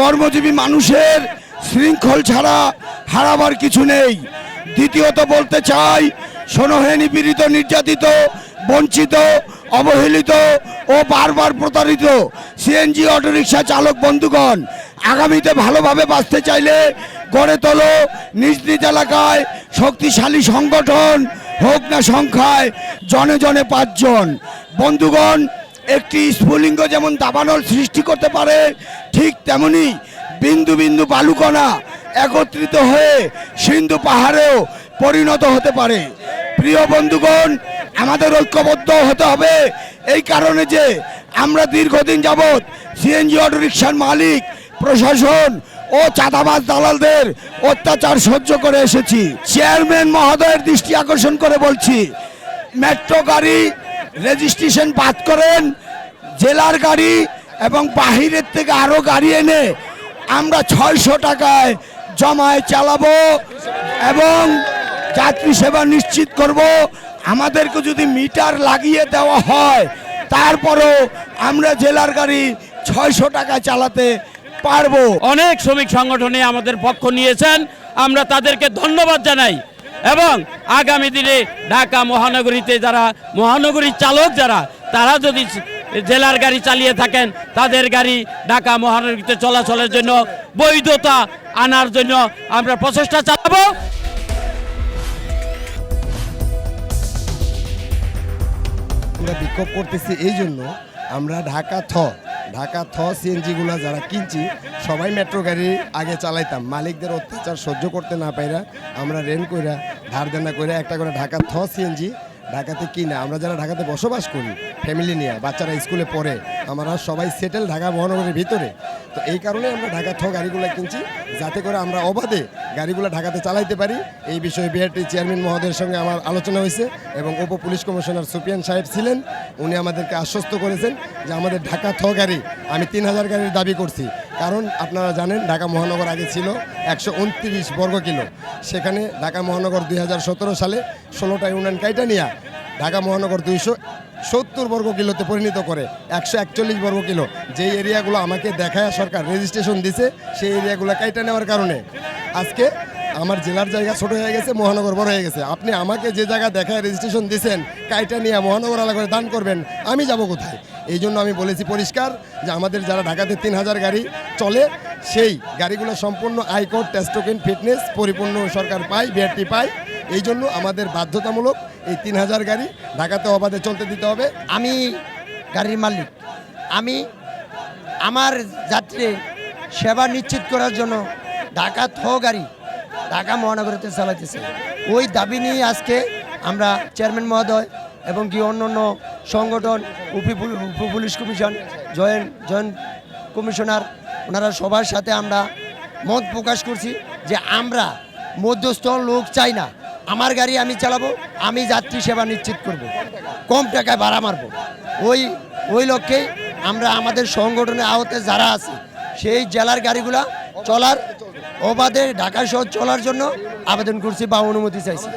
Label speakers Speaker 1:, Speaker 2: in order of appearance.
Speaker 1: কর্মজীবী মানুষের শৃঙ্খল ছাড়া হারাবার কিছু নেই। দ্বিতীয়ত বলতে চাই সোনহে নিপীড়িত নির্যাতিত, বঞ্চিত, অবহেলিত ও বারবার প্রতারিত সিএনজি অটোরিকশা চালক বন্ধুগণ, আগামীতে ভালোভাবে বাঁচতে চাইলে গড়ে তোলো নিজ নিজ এলাকায় শক্তিশালী সংগঠন, হোক না সংখ্যায় জনে জনে পাঁচজন। বন্ধুগণ, একটি স্ফুলিঙ্গ যেমন দাবানল সৃষ্টি করতে পারে ঠিক তেমনি বিন্দু বিন্দু বালুকণা একত্রিত হয়ে সিন্ধু পাহাড়েও পরিণত হতে পারে। প্রিয় বন্ধুগণ, আমাদের ঐক্যবদ্ধ হতে হবে এই কারণে যে আমরা দীর্ঘদিন যাবৎ সিএনজি অটোরিকশার মালিক, প্রশাসন ও চাঁদাবাজ দালালদের অত্যাচার সহ্য করে এসেছি। চেয়ারম্যান মহোদয়ের দৃষ্টি আকর্ষণ করে বলছি মেট্রো গাড়ি রেজিস্ট্রেশন বাদ করেন, জেলার গাড়ি এবং বাহিরের থেকে আরও গাড়ি এনে আমরা ছয়শো টাকায় জমায় চালাবো এবং যাত্রী সেবা নিশ্চিত করব। আমাদেরকে যদি মিটার লাগিয়ে দেওয়া হয়, তারপরেও আমরা জেলার গাড়ি ছয়শো টাকা চালাতে পারব।
Speaker 2: অনেক শ্রমিক সংগঠনে আমাদের পক্ষ নিয়েছেন। আমরা তাদেরকে ধন্যবাদ জানাই এবং আগামী দিনে ঢাকা মহানগরীতে যারা মহানগরীর চালক যারা, তারা যদি জেলার গাড়ি চালিয়ে থাকেন, তাদের গাড়ি ঢাকা মহানগরীতে চলাচলের জন্য বৈধতা আনার জন্য আমরা প্রচেষ্টা চালাবো।
Speaker 3: আমরা বিক্ষোভ করতেছি এই জন্য আমরা ঢাকা থ ঢাকা থ সিএনজিগুলো যারা কিনছি, সবাই মেট্রো গাড়ি আগে চালাইতাম। মালিকদের অত্যাচার সহ্য করতে না পাইরা আমরা রেন কইরা, ধার দেনা কইরা একটা করে ঢাকা থ সিএনজি ঢাকাতে কি না? আমরা যারা ঢাকাতে বসবাস করি ফ্যামিলি নিয়ে, বাচ্চারা স্কুলে পড়ে, আমরা সবাই সেটেল ঢাকা মহানগরের ভিতরে। তো এই কারণে আমরা ঢাকা থ গাড়িগুলো কিনছি, যাতে করে আমরা অবাধে গাড়িগুলো ঢাকাতে চালাইতে পারি। এই বিষয়ে বিআরটি চেয়ারম্যান মহোদয়ের সঙ্গে আমার আলোচনা হয়েছে এবং উপ পুলিশ কমিশনার সুপিয়ান সাহেব ছিলেন। উনি আমাদেরকে আশ্বস্ত করেছেন যে আমাদের ঢাকা থ গাড়ি, আমি তিন হাজার গাড়ির দাবি করছি। কারণ আপনারা জানেন ঢাকা মহানগর আগে ছিল একশো উনত্রিশ বর্গ কিলো। সেখানে ঢাকা মহানগর দুই হাজার সতেরো সালে ষোলোটা ইউনিয়ন কাইটা নিয়ে ঢাকা মহানগর দুইশো সত্তর বর্গ কিলোতে পরিণত করে, একশো একচল্লিশ বর্গ কিলো। যেই এরিয়াগুলো আমাকে দেখায় সরকার রেজিস্ট্রেশন দিছে, সেই এরিয়াগুলো কাইটা নেওয়ার কারণে। আজকে আমার জেলার জায়গা ছোট হয়ে গেছে, মহানগর বড় হয়ে গেছে। আপনি আমাকে যে জায়গা দেখায় রেজিস্ট্রেশন দিয়েছেন কাইটা নিয়ে মহানগর এলাকায় দান করবেন, আমি যাব কোথায়? এই জন্য আমি বলেছি পরিষ্কার যে আমাদের যারা ঢাকাতে তিন হাজার গাড়ি চলে, সেই গাড়িগুলো সম্পূর্ণ আইকোড টেস্টোকেন ফিটনেস পরিপূর্ণ সরকার পায় বিআরটি পায়। এই জন্য আমাদের বাধ্যতামূলক এই তিন হাজার গাড়ি ঢাকাতে অবাধে চলতে দিতে হবে।
Speaker 4: আমি গাড়ির মালিক। আমি আমার যাত্রী সেবা নিশ্চিত করার জন্য ঢাকা থ গাড়ি, ঢাকা মহানগরীতে চালাইতেছে। ওই দাবি নিয়ে আজকে আমরা চেয়ারম্যান মহোদয় এবং কি অন্য অন্য সংগঠন, UP police commission joint joint commissioner, ওনারা সবার সাথে আমরা মত প্রকাশ করছি যে আমরা মধ্যস্থ লোক চাই না। আমার গাড়ি আমি চালাবো, আমি যাত্রী সেবা নিশ্চিত করব। কম টাকায় ভাড়া মারবো। ওই ওই লক্ষ্যেই আমরা আমাদের সংগঠনের আওতে যারা আছে, সেই জেলার গাড়িগুলা চলার অবাধে ঢাকা শহর চলার জন্য আবেদন করছি বা অনুমতি চাইছি।